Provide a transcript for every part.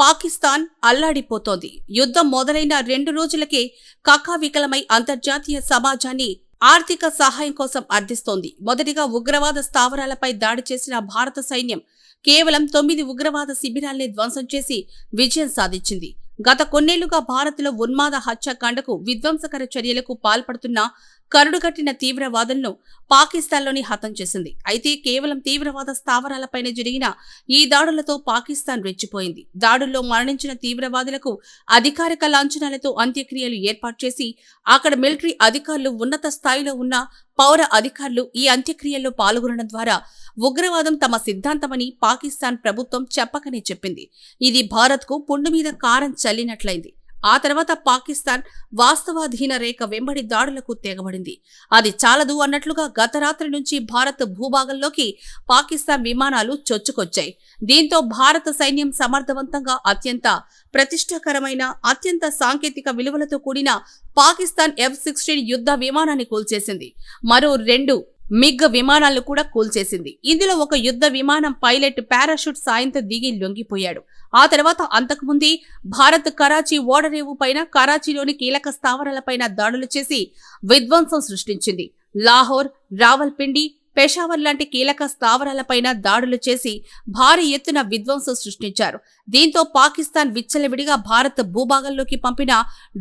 పాకిస్తాన్ అల్లాడిపోతోంది. యుద్ధం మొదలైన రెండు రోజులకే కకావికలమై అంతర్జాతీయ సమాజాన్ని ఆర్థిక సహాయం కోసం అర్థిస్తోంది. మొదటిగా ఉగ్రవాద స్థావరాలపై దాడి చేసిన భారత సైన్యం కేవలం తొమ్మిది ఉగ్రవాద శిబిరాల్ని ధ్వంసం చేసి విజయం సాధించింది. గత కొన్నేళ్ళుగా భారత్లో ఉన్మాద హత్యాకాండకు విధ్వంసకర చర్యలకు పాల్పడుతున్న కరుడుగట్టిన తీవ్రవాదులను పాకిస్తాన్లోని హతం చేసింది. అయితే కేవలం తీవ్రవాద స్థావరాలపైన జరిగిన ఈ దాడులతో పాకిస్తాన్ రెచ్చిపోయింది. దాడుల్లో మరణించిన తీవ్రవాదులకు అధికారిక లాంఛనాలతో అంత్యక్రియలు ఏర్పాటు చేసి అక్కడ మిలిటరీ అధికారులు ఉన్నత స్థాయిలో ఉన్న పౌర అధికారులు ఈ అంత్యక్రియల్లో పాల్గొనడం ద్వారా ఉగ్రవాదం తమ సిద్ధాంతమని పాకిస్తాన్ ప్రభుత్వం చెప్పకనే చెప్పింది. ఇది భారత్కు పుండు మీద కారం చల్లినట్లయింది. ఆ తర్వాత పాకిస్తాన్ వాస్తవాధీన రేఖ వెంబడి దాడులకు తెగబడింది. అది చాలదు అన్నట్లుగా గత రాత్రి నుంచి భారత్ భూభాగంలోకి పాకిస్తాన్ విమానాలు చొచ్చుకొచ్చాయి. దీంతో భారత సైన్యం సమర్థవంతంగా అత్యంత ప్రతిష్టాకరమైన అత్యంత సాంకేతిక విలువలతో కూడిన పాకిస్తాన్ ఎఫ్ సిక్స్టీన్ యుద్ధ విమానాన్ని కూల్చేసింది. మరో రెండు మిగ్ విమానాలను కూడా కూల్చేసింది. ఇందులో ఒక యుద్ధ విమానం పైలట్ పారాషూట్ సాయంతో దిగి లొంగిపోయాడు. ఆ తర్వాత అంతకుముందే భారత్ కరాచీ ఓడరేవు పైన కరాచీలోని కీలక స్థావరాలపైన దాడులు చేసి విధ్వంసం సృష్టించింది. లాహోర్ రావల్పిండి పెషావర్ లాంటి కీలక స్థావరాలపైన దాడులు చేసి భారీ ఎత్తున విధ్వంసం సృష్టించారు. దీంతో పాకిస్తాన్ విచ్చలవిడిగా భారత్ భూభాగంలోకి పంపిన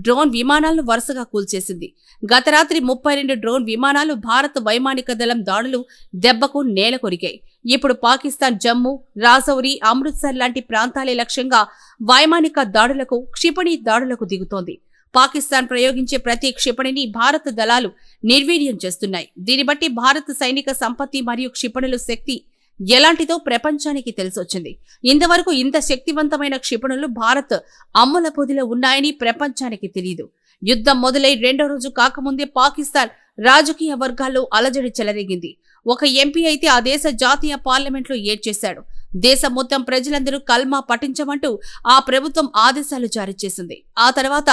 డ్రోన్ విమానాలను వరుసగా కూల్చేసింది. గత రాత్రి ముప్పై రెండు డ్రోన్ విమానాలు భారత్ వైమానిక దళం దాడులు దెబ్బకు నేల కొరిగాయి ఇప్పుడు పాకిస్తాన్ జమ్మూ రాజౌరి అమృత్సర్ లాంటి ప్రాంతాలే లక్ష్యంగా వైమానిక దాడులకు క్షిపణి దాడులకు దిగుతోంది. పాకిస్తాన్ ప్రయోగించే ప్రతి క్షిపణిని భారత దళాలు నిర్వీర్యం చేస్తున్నాయి. దీన్ని బట్టి భారత్ సైనిక సంపత్తి మరియు క్షిపణుల శక్తి ఎలాంటిదో ప్రపంచానికి తెలిసొచ్చింది. ఇంతవరకు ఇంత శక్తివంతమైన క్షిపణులు భారత్ అమ్ముల పొదిలో ఉన్నాయని ప్రపంచానికి తెలియదు యుద్ధం మొదలై రెండో రోజు కాకముందే పాకిస్తాన్ రాజకీయ వర్గాల్లో అలజడి చెలరేగింది. ఒక ఎంపీ అయితే ఆ దేశ జాతీయ పార్లమెంట్లో ఏడ్చేశాడు. దేశం మొత్తం ప్రజలందరూ కల్మా పఠించమంటూ ఆ ప్రభుత్వం ఆదేశాలు జారీ చేసింది. ఆ తర్వాత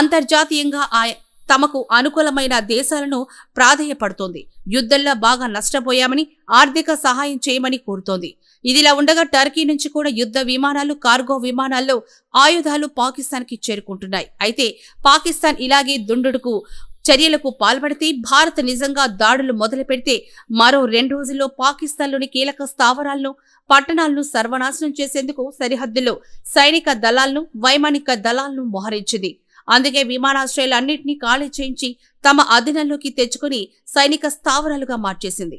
అంతర్జాతీయంగా ఆ తమకు అనుకూలమైన దేశాలను ప్రాధేయపడుతోంది. యుద్ధంలో బాగా నష్టపోయామని ఆర్థిక సహాయం చేయమని కోరుతోంది. ఇదిలా ఉండగా టర్కీ నుంచి కూడా యుద్ధ విమానాలు కార్గో విమానాల్లో ఆయుధాలు పాకిస్తాన్కి చేరుకుంటున్నాయి. అయితే పాకిస్తాన్ ఇలాగే దుండుడుకు చర్యలకు పాల్పడితే భారత్ నిజంగా దాడులు మొదలు పెడితే మరో రెండు రోజుల్లో పాకిస్తాన్లోని కీలక స్థావరాలను పట్టణాలను సర్వనాశనం చేసేందుకు సరిహద్దులో సైనిక దళాలను వైమానిక దళాలను మోహరించింది. అందుకే విమానాశ్రయాలన్నింటినీ ఖాళీ చేయించి తమ అధీనంలోకి తెచ్చుకుని సైనిక స్థావరాలుగా మార్చేసింది.